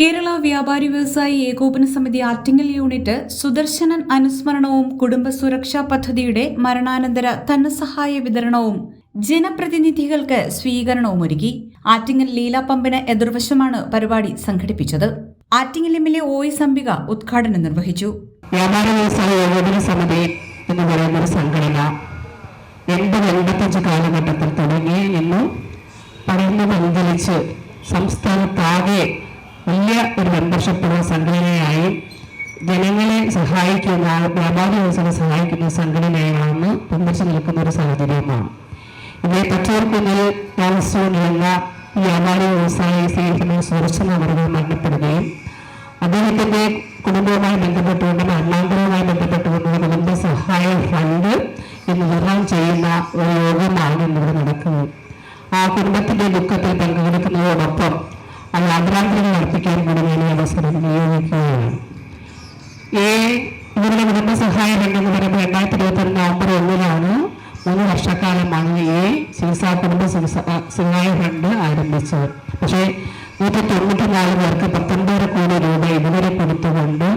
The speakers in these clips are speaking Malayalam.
കേരള വ്യാപാരി വ്യവസായി ഏകോപന സമിതി ആറ്റിങ്ങൽ യൂണിറ്റ് സുദർശനൻ അനുസ്മരണവും കുടുംബ സുരക്ഷാ പദ്ധതിയുടെ മരണാനന്തര ധനസഹായ വിതരണവും ജനപ്രതിനിധികൾക്ക് സ്വീകരണവും ഒരുക്കി. ആറ്റിങ്ങൽ ലീലാ പമ്പിന് എതിർവശമാണ് പരിപാടി സംഘടിപ്പിച്ചത്. Attingal M L A O S Ambika ഉദ്ഘാടനം നിർവഹിച്ചു. വ്യാപാര വ്യവസായ ഏകോപന സമിതി എന്ന് പറയുന്ന ഒരു സംഘടന എൺപത് എൺപത്തഞ്ച് കാലഘട്ടത്തിൽ തുടങ്ങി ഇന്ന് പടർന്നു സംസ്ഥാനത്താകെ വലിയ ഒരു മെമ്പർഷിപ്പുള്ള സംഘടനയായി ജനങ്ങളെ സഹായിക്കുന്ന വ്യാപാര വ്യവസായം സഹായിക്കുന്ന സംഘടനയാണ് പിന്തിച്ചു നിൽക്കുന്ന ഒരു സാഹചര്യമാണ് ഇവയെ പച്ചവർക്കുന്നിൽ താമസിച്ചുകൊണ്ടിരുന്ന വ്യാപാര വ്യവസായ സ്നേഹിക്കുന്ന സുരക്ഷ അവർ മരണപ്പെടുകയും അദ്ദേഹത്തിന്റെ കുടുംബവുമായി ബന്ധപ്പെട്ടുകൊണ്ട് മരണാന്തരവുമായി ബന്ധപ്പെട്ടുകൊണ്ട് കുടുംബ സഹായ ഫണ്ട് ഇന്ന് വിതരണം ചെയ്യുന്ന ഒരു യോഗമാണ് ഇന്നിവിടെ നടക്കുന്നത്. ആ കുടുംബത്തിന്റെ ദുഃഖത്തിൽ പങ്കെടുക്കുന്നതോടൊപ്പം അത് ആദരാഞ്ജലി അർപ്പിക്കാൻ കൂടി ഞാൻ ഈ അവസരം നിയോഗിക്കുകയാണ് ഈ ഇവരുടെ കുടുംബസഹായ രംഗം എന്ന് പറയുമ്പോൾ രണ്ടായിരത്തി ഇരുപത്തി നവംബർ ഒന്നിലാണ് മൂന്ന് വർഷക്കാലമാണ് ഈ ചികിത്സാ കുടുംബ സഹായ ഫണ്ട് ആരംഭിച്ചത്. പക്ഷേ നൂറ്റി തൊണ്ണൂറ്റിനാല് പേർക്ക് പത്തൊൻപത് കോടി രൂപ ഇതുവരെ കൊടുത്തുകൊണ്ട്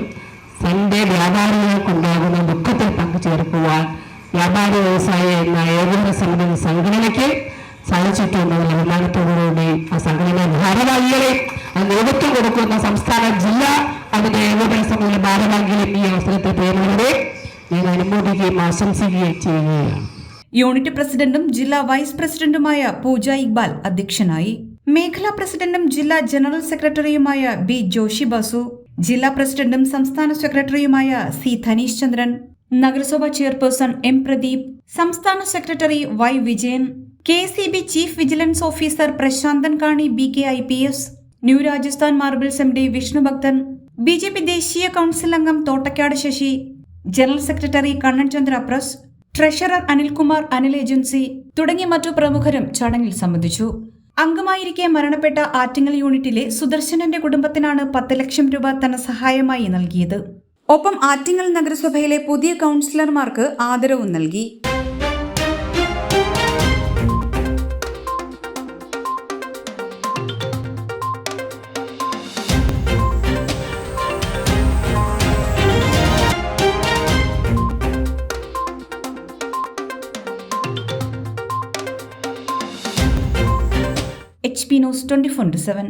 തന്റെ വ്യാപാരികൾക്കുണ്ടാകുന്ന ദുഃഖത്തിൽ പങ്കുചേർക്കുവാൻ വ്യാപാര വ്യവസായ എന്ന ഏകോപന സമിതി സംഘടനയ്ക്ക് സാധിച്ചിട്ടുണ്ടെന്നുള്ള അഭിമാനത്തോടുകൂടി ആ സംഘടന ഭാരവാഹികളെ അത് നേതൃത്വം കൊടുക്കുന്ന സംസ്ഥാന ജില്ല അതിന്റെ ഏകോപന സമയം ഭാരവാഹികളെ ഈ അവസരത്തിൽ പേരുകളെ ഞാൻ അനുമോദിക്കുകയും ആശംസിക്കുകയും ചെയ്യുകയാണ്. യൂണിറ്റ് പ്രസിഡന്റും ജില്ലാ വൈസ് പ്രസിഡന്റുമായ പൂജ ഇക്ബാൽ അധ്യക്ഷനായി. മേഖലാ പ്രസിഡന്റും ജില്ലാ ജനറൽ സെക്രട്ടറിയുമായ ബി ജോഷി ബസു. ജില്ലാ പ്രസിഡന്റും സംസ്ഥാന സെക്രട്ടറിയുമായ സി ധനീഷ് ചന്ദ്രൻ. നഗരസഭാ ചെയർപേഴ്സൺ എം പ്രദീപ്. സംസ്ഥാന secretary Y Vijayan. K C B chief vigilance officer Prasanthan Kani B K I P S new Rajasthan marbles M D Vishnubhakthan B J P ദേശീയ കൌൺസിൽ അംഗം Thottakkad Sasi general secretary Kannan Chandra press treasurer Anilkumar Anil agency തുടങ്ങിയ മറ്റു പ്രമുഖരും ചടങ്ങിൽ സംബന്ധിച്ചു. അംഗമായിരിക്കെ മരണപ്പെട്ട ആറ്റിങ്ങൽ യൂണിറ്റിലെ സുദർശനന്റെ കുടുംബത്തിനാണ് പത്ത് ലക്ഷം രൂപ ധനസഹായമായി നൽകിയത്. ഒപ്പം ആറ്റിങ്ങൽ നഗരസഭയിലെ പുതിയ കൗൺസിലർമാർക്ക് ആദരവും നൽകി. H P news twenty four seven